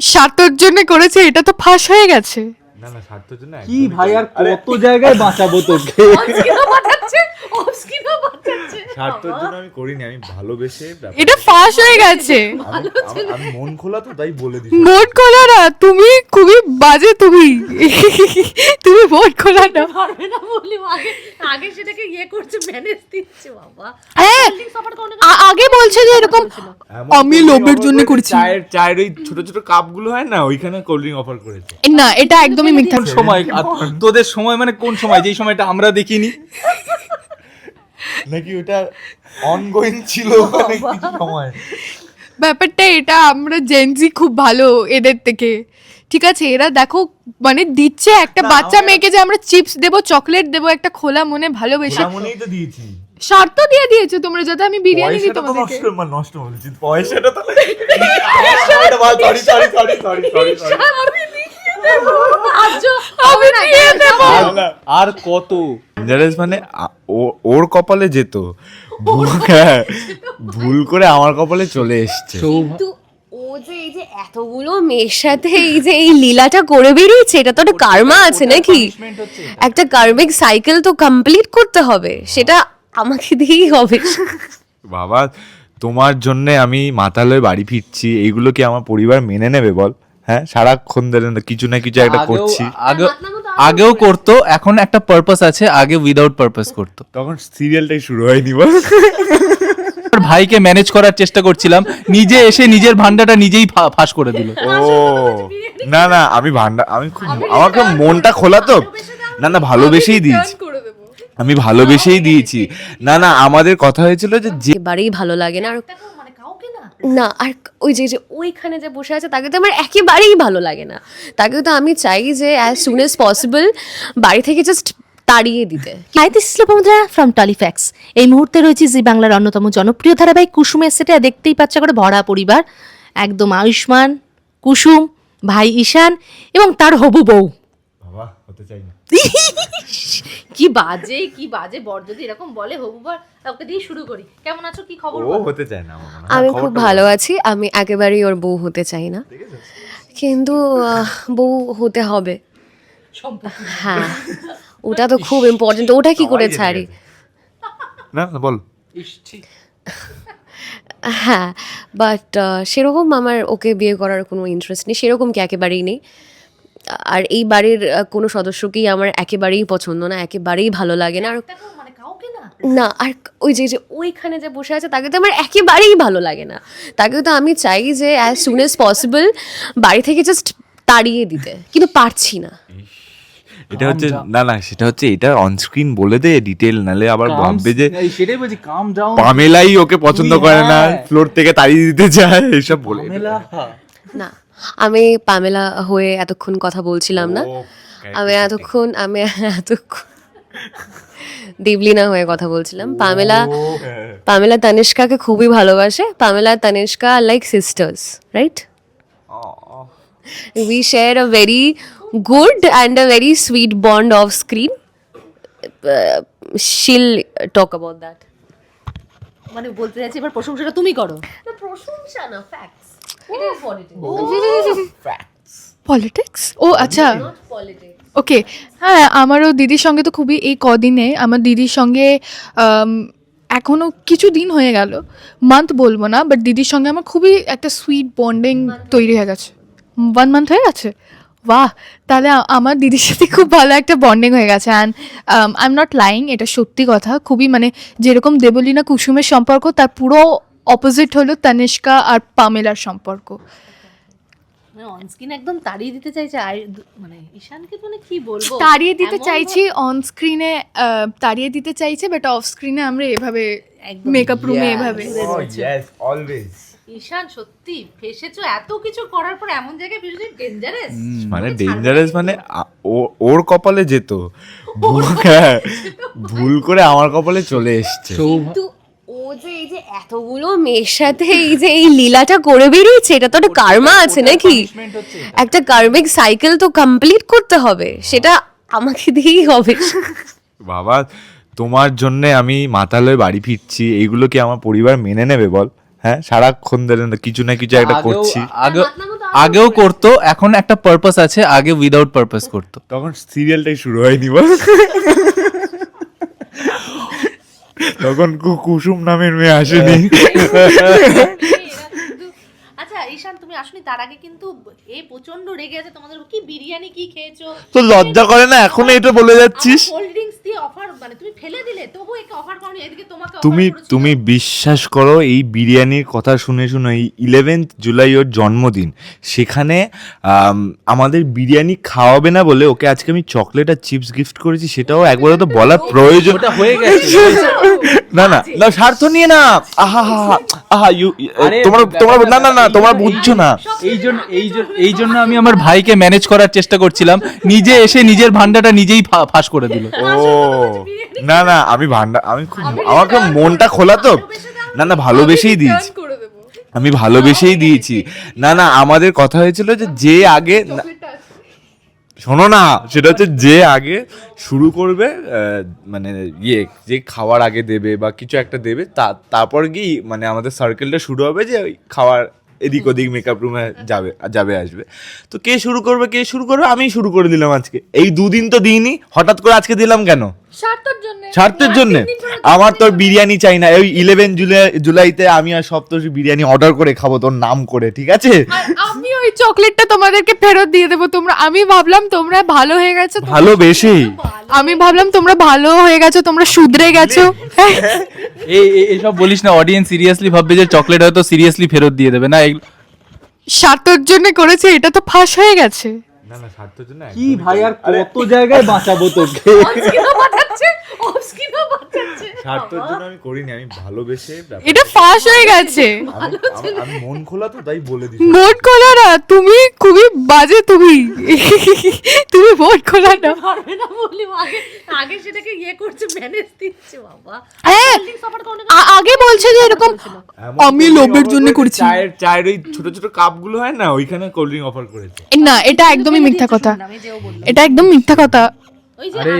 স্বার্থর জন্য করেছে এটা তো ফাঁস হয়ে গেছে। না না স্বার্থর জন্য কি ভাই আর কত জায়গায় বাঁচাবো তোকে? বাঁচাচ্ছে স্বার্থের জন্য আমি করিনি আমি ভালোবেসে এটা ফাঁস হয়ে গেছে। আমি মন খোলা তো তাই বলে দিই মোট খোলা না তুমি খুবই বাজে তুমি। তুমি মোট খোলা না। পারবে না বলি আগে আগে সেটাকে ইয়ে করছে ম্যানেজ দিচ্ছে বাবা। হ্যাঁ আগে বলছে যে এরকম আমি লোভের জন্য করেছে, করেছি। চায়ের চায়ের ওই ছোট ছোট কাপগুলো হয় না ওইখানে কোল্ড ড্রিঙ্ক অফার করেছে। না এটা একদমই মিথ্যা। সময়? তোদের সময় মানে কোন সময়? যেই সময়টা আমরা দেখিনি। নাকি ওটা অনগোয়িং ছিল ওখানে কিছু সময় ব্যাপারটা এটা আমরা জেনজি খুব ভালো এদের থেকে ঠিক আছে এরা দেখো মানে দিচ্ছে একটা বাচ্চা মেয়েকে যে আমরা চিপস দেবো চকলেট দেবো একটা খোলা মনে ভালোবেসে খোলা মনেই তো দিয়েছি শর্ত দিয়ে দিয়েছ তোমরা যাতে আমি বিরিয়ানি দিই তোমাদেরকে নষ্ট মানে নষ্ট বলেছি পয়সাটা তো sorry sorry sorry sorry sorry আর কত? ডেঞ্জারাস মানে ওর কপালে যেত। ভুল- হ্যাঁ, করে আমার কপালে চলে এসছে। ও যে এই যে এতগুলো মেয়ের সাথে এই যে এই লীলাটা করে বেরিয়েছে এটা তো একটা কার্মা আছে নাকি? একটা কার্মিক সাইকেল তো কমপ্লিট করতে হবে সেটা আমাকে দিয়েই হবে। বাবা তোমার জন্য আমি মাতালয়ে বাড়ি ফিরছি এইগুলো কি আমার পরিবার মেনে নেবে বল? হ্যাঁ সারাক্ষণ ধরে না কিছু না কিছু একটা করছি। আগে আগেও করতো এখন একটা পারপাস আছে আগে উইদাউট পারপাস করতো। তখন সিরিয়ালটাই শুরু হয়নি বল। ভাইকে ম্যানেজ করার চেষ্টা করছিলাম নিজে এসে নিজের ভান্ডাটা নিজেই ফা- ফাঁস করে দিল। ও না না আমি ভান্ডা আমি খুব আমাকে মনটা খোলা তো। না না ভালোবেসেই দিয়েছি। আমি ভালোবেসেই দিয়েছি। না না আমাদের কথা হয়েছিল যে যে একেবারেই ভালো লাগে না আর না আর ওই যে যে ওইখানে যে বসে আছে তাকে তো আমার একেবারেই ভালো লাগে না। তাকে তো আমি চাই যে অ্যাজ সুন এজ পসিবল বাড়ি থেকে জাস্ট তাড়িয়ে দিতে। হাই দিস ইস বন্ধুরা ফ্রম টলিফ্যাক্স এই মুহূর্তে রয়েছে জি বাংলার অন্যতম জনপ্রিয় ধারাবাহিক কুসুমের সেটা দেখতেই পাচ্ছে করে ভরা পরিবার। একদম আয়ুষ্মান কুসুম ভাই ঈশান এবং তার হবু বউ। হতে চাই না। কি বাজে কি বাজে বর যদি এরকম বলে হবুবার ওকে দিয়ে শুরু করি। কেমন আছো? কি খবর ও হতে চায় না মনে হয়। আমি খুব ভালো আছি আমি একেবারেই ওর বউ হতে চাই না। কিন্তু বউ হতে হবে। হ্যাঁ ওটা তো খুব ইম্পর্টেন্ট ওটা কি করে ছাড়ি? না না, বল। হ্যাঁ বাট সেরকম আমার ওকে বিয়ে করার কোনো ইন্টারেস্ট নেই সেরকম কি একেবারেই নেই। আর এই বাড়ির কোনো সদস্যকেই আমার একেবারেই পছন্দ না একেবারেই ভালো লাগে না। আর না। আর ওই যে যে ওইখানে যে বসে আছে তাকে তো আমার একেবারেই ভালো লাগে না। তাকে তো আমি চাই যে অ্যাজ সুন এজ পসিবল বাড়ি থেকে জাস্ট তাড়িয়ে দিতে কিন্তু পারছি না। এটা হচ্ছে না না সেটা হচ্ছে এটা অনস্ক্রিন বলে দে ডিটেল নালে আবার ভাববে যে সেটাই বলছি কাম ডাউন পামেলাই ওকে পছন্দ করে না হ্যাঁ। ফ্লোর থেকে তাড়িয়ে দিতে চায় এসব বলে না আমি পামেলা হয়ে এতক্ষণ কথা বলছিলাম না। আমি এতক্ষণ আমি এতক্ষণ দেবলিনা হয়ে কথা বলছিলাম। পামেলা পামেলা তানিষ্কাকে খুবই ভালোবাসে। Pamela Tanishka like sisters right we share a very good and a very sweet bond off screen she'll talk about that মানে বলতে চাইছি এবার প্রশংসাটা তুমি করো। প্রশংসা না পলিটিক্স ও আচ্ছা। পলিটিক্স ওকে হ্যাঁ আমারও দিদির সঙ্গে তো খুবই এই কদিনে আমার দিদির সঙ্গে আম, এখনও কিছু দিন হয়ে গেল। মান্থ বলব না বাট দিদির সঙ্গে আমার খুবই একটা সুইট বন্ডিং তৈরি হয়ে গেছে। ওয়ান মান্থ হয়ে গেছে? বাহ তাহলে আ- আমার দিদির সাথে খুব ভালো একটা বন্ডিং হয়ে গেছে। And I am not lying এটা সত্যি কথা। খুবই মানে যেরকম দেবলীনা কুসুমের সম্পর্ক তার পুরো অপোজিট হলো তানিষ্কা আর পামেলার সম্পর্ক। মানে অনস্ক্রিন একদম তাড়িয়ে দিতে চাইছে মানে ঈশানকে মানে কি বলব? তাড়িয়ে দিতে চাইছি অন স্ক্রিনে তাড়িয়ে দিতে চাইছে বাট অফ স্ক্রিনে আমরা এভাবে মেকআপ রুমে এভাবে। অলওয়েজ ঈশান সত্যি ফেসেছো এত কিছু করার পর এমন জায়গায় ফেসেছো ডেঞ্জারাস মানে ডেঞ্জারাস মানে ও- ওর কপালে যেত। ভুল- হ্যাঁ, করে আমার কপালে চলে এসছে। কিন্তু এতগুলো মেয়ের সাথে এই যে এই লীলাটা করে বেরিয়েছে এটা তো একটা কার্মা আছে নাকি? একটা কার্মিক সাইকেল তো কমপ্লিট করতে হবে সেটা আমাকে দিয়েই হবে। বাবা তোমার জন্য আমি মাতালয়ে বাড়ি ফিরছি এইগুলো কি আমার পরিবার মেনে নেবে বল? হ্যাঁ সারাক্ষণ ধরে না কিছু না কিছু একটা করছি। তো আগেও করতো এখন একটা পারপাস আছে আগে উইদাউট পারপাস করতো। তখন সিরিয়ালটাই শুরু হয়নি বল। তখন কুসুম নামের মেয়ে আসেনি। আচ্ছা ঈশান তুমি আসনি তার আগে কিন্তু এ প্রচণ্ড রেগে আছে তোমাদের কি বিরিয়ানি কি খেয়েছো? তো লজ্জা করে না এখনও এটা বলে যাচ্ছিস? কোল্ড ড্রিঙ্কস দিয়ে অফার মানে তুমি ফেলে দিলে তবু একে অফার করনি এদিকে তোমাকে তুমি তুমি বিশ্বাস করো এই বিরিয়ানির কথা শুনে শুনে এই ইলেভেন্থ জুলাই ওর জন্মদিন সেখানে আমাদের বিরিয়ানি খাওয়াবে না বলে ওকে আজকে আমি চকলেট আর চিপস গিফট করেছি সেটাও একবার তো বলার প্রয়োজন হয়ে গেছে। না না না স্বার্থ নিয়ে না আহা হা হা, আহা ইউ তোমরা তোমরা না না না তোমরা বুঝছ না। এই জন্য এই জন্য আমি আমার ভাইকে ম্যানেজ করার চেষ্টা করছিলাম। নিজে এসে নিজের ভান্ডাটা নিজেই ফা- ফাঁস করে দিল। ও না না আমি ভান্ডার আমি খুব আমাকে মনটা খোলা তো। না না ভালোবেসেই দিয়েছি। আমি ভালোবেসেই দিয়েছি। না না আমাদের কথা হয়েছিল যে যে আগে শোনো না সেটা হচ্ছে যে আগে শুরু করবে মানে ইয়ে যে খাওয়ার আগে দেবে বা কিছু একটা দেবে তা তারপর গিয়ে মানে আমাদের সার্কেলটা শুরু হবে যে ওই খাওয়ার এদিক ওদিক মেকআপ রুমে যাবে যাবে আসবে। তো কে শুরু করবে কে শুরু করবে আমি শুরু করে দিলাম আজকে। এই দুদিন তো দিইনি হঠাৎ করে আজকে দিলাম কেন? স্বার্থের জন্য। আমার তোর বিরিয়ানি চাই না। ওই ইলেভেন জুলাই জুলাইতে আমি আর সপ্তর্ষি বিরিয়ানি অর্ডার করে খাব তোর নাম করে ঠিক আছে? আর আমি ওই চকলেটটা তোমাদেরকে ফেরত দিয়ে দেবো। তোমরা আমি ভাবলাম তোমরা ভালো হয়ে গেছো তো- ভালোবেসেই আমি ভাবলাম তোমরা ভালো হয়ে গেছো তোমরা শুধরে গেছো। হ্যাঁ। এই এই- এইসব বলিস না অডিয়েন্স সিরিয়াসলি ভাববে যে চকলেট হয়তো সিরিয়াসলি ফেরত দিয়ে দেবে। না স্বার্থের জন্য করেছে এটা তো ফাঁস হয়ে গেছে। না না স্বার্থের জন্য কি ভাই আর কত জায়গায় বাঁচাবো তোকে? বাঁচাচ্ছে বাঁচাচ্ছে স্বার্থের জন্য আমি করিনি আমি ভালোবেসে এটা ফাঁস হয়ে গেছে। আমি- মন খোলা তো তাই বলে দিই মোট খোলা না তুমি খুবই বাজে তুমি। তুমি মোট খোলা না। পারবে না বলি আগে আগে সেটাকে ইয়ে করছে ম্যানেজ দিচ্ছে বাবা। হ্যাঁ। আগে বলছে যে এরকম আমি লোভের জন্য করেছি চায়ের চায়ের ওই ছোট ছোট কাপগুলো হয় না ওইখানে কোল্ড ড্রিঙ্ক অফার করেছে। না এটা একদমই মিথ্যা কথা। এটা একদম মিথ্যা কথা। আরে,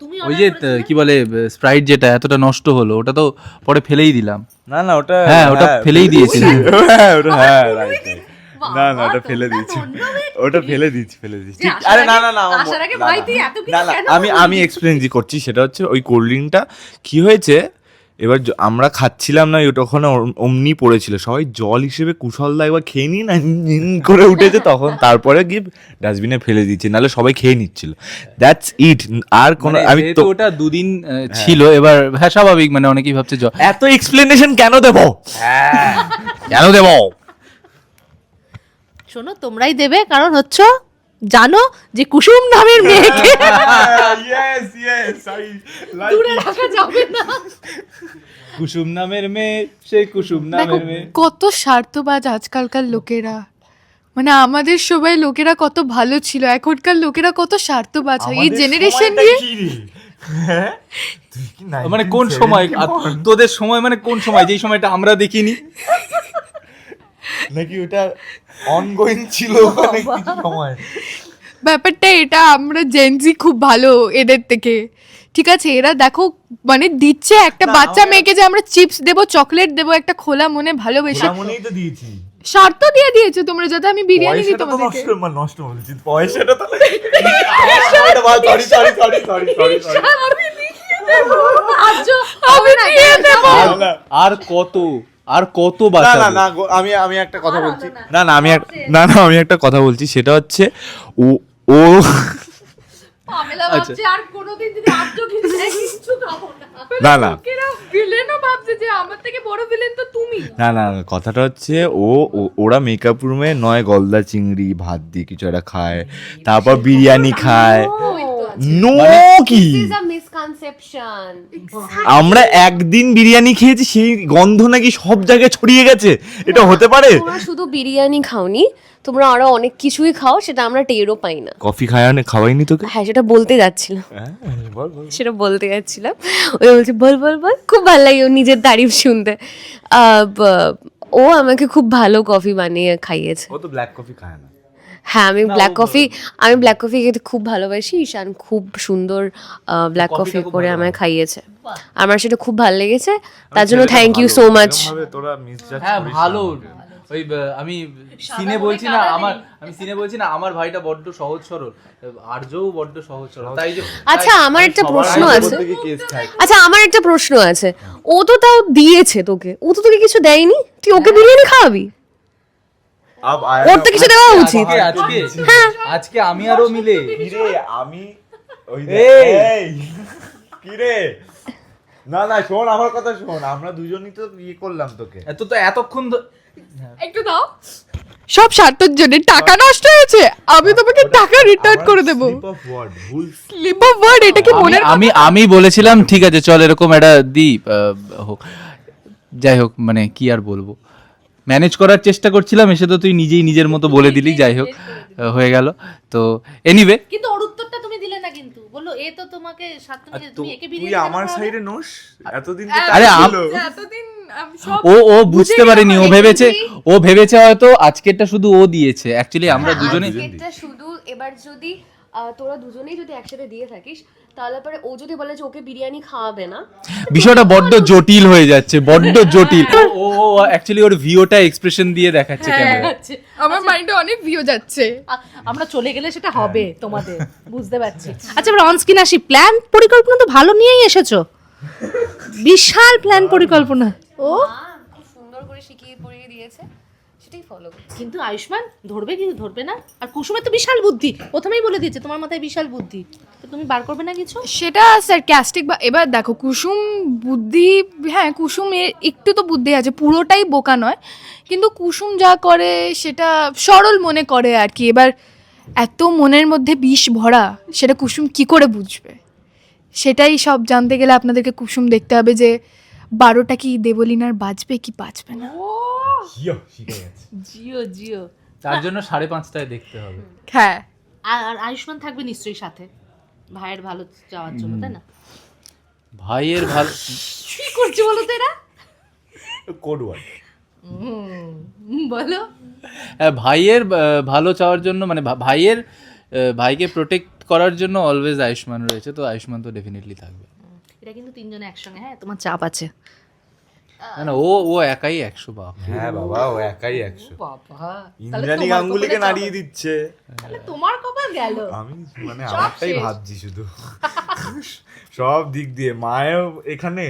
তুমি ওই যে কি বলে স্প্রাইট যেটা এতটা নষ্ট হলো ওটা তো পরে ফেলেই দিলাম। না না ওটা হ্যাঁ, ওটা ফেলেই দিয়েছি হ্যাঁ ওটা হ্যাঁ. না না ওটা ফেলে দিয়েছি। ওটা ফেলে দিয়েছি ফেলে দিয়েছি। আরে না না না না, না, তুই এত কিছু না না কেন আমি আমি এক্সপ্লেন যে করছি সেটা হচ্ছে ওই কোল্ড ড্রিঙ্কটা কি হয়েছে? এবার আমরা খাচ্ছিলাম না ওটা ওখানে অমনি পড়েছিল। সবাই জল হিসেবে কুশলদা একবার খেয়ে নিই না নিন করে উঠেছে তখন তারপরে গিয়ে ডাস্টবিনে ফেলে দিচ্ছি নাহলে সবাই খেয়ে নিচ্ছিল। দ্যাটস ইট আর কোনো মানে আমি তো ওটা দুদিন ছিল এবার হ্যাঁ স্বাভাবিক মানে অনেকেই ভাবছে জল এত এক্সপ্লেনেশন কেন দেবো? কেন দেবো? শোনো তোমরাই দেবে কারণ হচ্ছে জানো যে কুসুম নামের মেয়েকে? Yes yes I দূরে রাখা যাবে না। কুসুম নামের মেয়ে সেই কুসুম নামের মেয়ে। কত স্বার্থবাজ আজকালকার লোকেরা। মানে আমাদের সবাই লোকেরা কত ভালো ছিল এখনকার লোকেরা কত স্বার্থবাজ। এই জেনারেশন নিয়ে হ্যাঁ? মানে কোন সময়? তোদের সময় মানে কোন সময়? যেই সময়টা আমরা দেখিনি। নাকি ওটা অনগোয়িং ছিল মানে কিছু সময়? ব্যাপারটা এটা আমরা জেনজি খুব ভালো এদের থেকে। ঠিক আছে এরা দেখো মানে দিচ্ছে একটা বাচ্চা মেয়েকে যে আমরা চিপস দেবো চকলেট দেবো একটা খোলা মনে ভালোবেসে। মনেই তো দিয়েছি। স্বার্থ দিয়ে দিয়েছ তোমরা যাতে আমি বিরিয়ানি দিই পয়সাটা তো তোমাদেরকে নষ্ট মানে নষ্ট বলছি। পয়সাটা তো sorry sorry sorry sorry sorry sorry আমি দিয়ে দেবো। আর কত? আর কত না বাঁচাবো না না আমি আমি একটা কথা বলছি। না না আমি এক- না না আমি একটা কথা বলছি সেটা হচ্ছে ও ও আচ্ছা। না। না না। লোকেরা ভিলেনও ভাবছে যে আমার থেকে বড় ভিলেন তো তুমি। না কথাটা হচ্ছে ও ও- ওরা মেকআপ রুমে নয় গলদা চিংড়ি ভাত দিয়ে কিছু একটা খায় তারপর বিরিয়ানি খায়। নো কি মিসকনসেপশন আমরা একদিন বিরিয়ানি খেয়েছি সেই গন্ধ নাকি সব জায়গায় ছড়িয়ে গেছে। এটা হতে পারে? তোমরা শুধু বিরিয়ানি খাওনি তোমরা আরও অনেক কিছুই খাও সেটা আমরা টেরও পাই না। কফি খাওয়ানি খাওয়াইনি তোকে? হ্যাঁ সেটা বলতে যাচ্ছিলাম। হ্যাঁ, বল, বল। সেটা বলতে যাচ্ছিলাম। ওই বলছে বল বল বল। খুব ভালো লাগে ও নিজের তারিফ শুনতে। ও আমাকে খুব ভালো কফি বানিয়ে খাইয়েছে। ও তো ব্ল্যাক কফি খায় না। হ্যাঁ আমি ব্ল্যাক কফি আমি ব্ল্যাক কফি খেতে খুব ভালোবাসি ঈশান খুব সুন্দর ব্ল্যাক কফি করে আমায় খাইয়েছে। আমার সেটা খুব ভালো লেগেছে তার জন্য থ্যাংক ইউ সো মাচ হ্যাঁ ভালো। ওই আমি সিনে বলছি না আমার আমি সিনে বলছি না আমার ভাইটা বড্ড সহজ সরল। আর্যও বড্ড সহজ সরল। তাই যে আচ্ছা আমার একটা প্রশ্ন আছে। আচ্ছা আমার একটা প্রশ্ন আছে। ও তো তাও দিয়েছে তোকে। ও তো তোকে কিছু দেয়নি? তুই ওকে বিরিয়ানি খাওয়াবি? ওর তো কিছু দেওয়া উচিত। আজকে আজকে আজকে আমি আরও মিলে। কিরে আমি? ওই কিরে? না না শোন আমার কথা শোন। আমরা দুজনই তো ইয়ে করলাম তোকে। এত তো এতক্ষণ একটু দাও। সব স্বার্থের জন্য টাকা নষ্ট হয়েছে। আমি তোমাকে টাকা রিটার্ন করে দেবো। slip of word, ভুল স্লিপ অফ ওয়ার্ড এটা কি আমি- মনের আমি আমি বলেছিলাম ঠিক আছে চল এরকম একটা দি হোক। যাই হোক মানে কি আর বলব? ম্যানেজ করার চেষ্টা করছিলাম এসে তো তুই নিজেই নিজের মতো বলে দিলি যাই হোক হয়ে গেল। তো এনিওয়ে কিন্তু ওর উত্তরটা তুমি দিলে না কিন্তু। বলল এ তো তোমাকে সাত তুমি একে তুই আমার সাইডে নোস? এতদিন তো আরে। এতদিন ও ও বুঝতে পারেনি ও ভেবেছে ও ভেবেছে হয়তো আজকেরটা শুধু ও দিয়েছে। অ্যাকচুয়ালি আমরা দুজনে শুধু এবার যদি তোরা দুজনেই যদি একসাথে দিয়ে থাকিস তাহলে পরে ও যদি বলে যে ওকে বিরিয়ানি খাওয়াবে না বিষয়টা বড্ড জটিল হয়ে যাচ্ছে বড্ড জটিল। ও অ্যাকচুয়ালি ওর ভিওটা এক্সপ্রেশন দিয়ে দেখাচ্ছে ক্যামেরা আমার মাইন্ডে অনেক ভিউ যাচ্ছে। আমরা চলে গেলে সেটা হবে তোমাদের বুঝতে পারছি। আচ্ছা এবার অনস্ক্রিন আসি। প্ল্যান পরিকল্পনা তো ভালো নিয়েই এসেছ। বিশাল প্ল্যান পরিকল্পনা। ও? খুব সুন্দর করে শিখিয়ে পড়িয়ে দিয়েছে সেটাই ফলো কিন্তু আয়ুষ্মান ধরবে কি ধরবে না। আর কুসুমের তো বিশাল বুদ্ধি। প্রথমেই বলে দিয়েছে তোমার মাথায় বিশাল বুদ্ধি। তুমি বার করবে না কিছু? সেটা স্যারক্যাস্টিক বা এবার দেখো কুসুম বুদ্ধি হ্যাঁ কুসুমের একটু তো বুদ্ধি আছে পুরোটাই বোকা নয়। কিন্তু কুসুম যা করে সেটা সরল মনে করে আর কি। এবার এত মনের মধ্যে বিষ ভরা সেটা কুসুম কি করে বুঝবে? সেটাই সব জানতে গেলে আপনাদেরকে কুসুম দেখতে হবে যে বারোটা কি দেবলিনার বাজবে কি বাজবে না? হিয়ো, জিও জিও। তার জন্য সাড়ে পাঁচটায় দেখতে হবে। হ্যাঁ। আর আর আয়ুষ্মান থাকবে নিশ্চয়ই সাথে। ভাইয়ের ভালো চাওয়ার জন্য তাই না? ভাইয়ের ভালো কি করছে বলো তো এরা? কোড ওয়ার্ড বলো। হ্যাঁ, ভাইয়ের ভালো চাওয়ার জন্য মানে ভাইয়ের ভাইকে প্রোটেক্ট করার জন্য অলওয়েজ আয়ুষ্মান রয়েছে তো আয়ুষ্মান তো ডেফিনেটলি থাকবে। এটা কিন্তু তিনজনে একসঙ্গে হ্যাঁ তোমার চাপ আছে। না না ও ও একাই একশো বাপ হ্যাঁ বাবা ও একাই একশো। বাবা ইন্দ্রাণী গাঙ্গুলিকে নাড়িয়ে দিচ্ছে। তাহলে তোমার কপাল গেল। আমি মানে আমারটাই ভাবছি শুধু। সব দিক দিয়ে মায়েও এখানে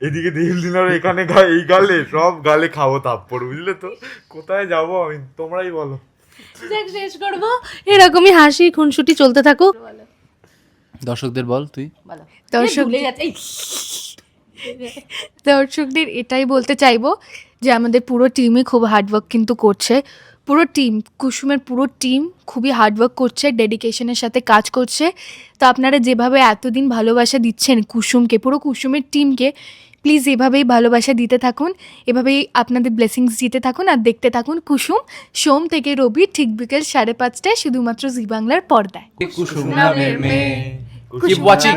এদিকে দেবলিনার এখানে গা- এই গালে সব গালে খাব থাপ্পড় বুঝলে তো? কোথায় যাব আমি? তোমরাই বলো। শেষ করব। এরকমই হাসি খুনসুটি চলতে থাকুক। দর্শকদের বল তুই। দর্শক দর্শকদের এটাই বলতে চাইব যে আমাদের পুরো টিমই খুব হার্ডওয়ার্ক কিন্তু করছে। পুরো টিম কুসুমের পুরো টিম খুবই হার্ডওয়ার্ক করছে ডেডিকেশনের সাথে কাজ করছে। তো আপনারা যেভাবে এতদিন ভালোবাসা দিচ্ছেন কুসুমকে পুরো কুসুমের টিমকে প্লিজ এভাবেই ভালোবাসা দিতে থাকুন এভাবেই আপনাদের ব্লেসিংস দিতে থাকুন আর দেখতে থাকুন কুসুম সোম থেকে রবি ঠিক বিকেল সাড়ে পাঁচটায় শুধুমাত্র জি বাংলার পর্দায়। কুসুম নামের মেয়ে। Keep watching.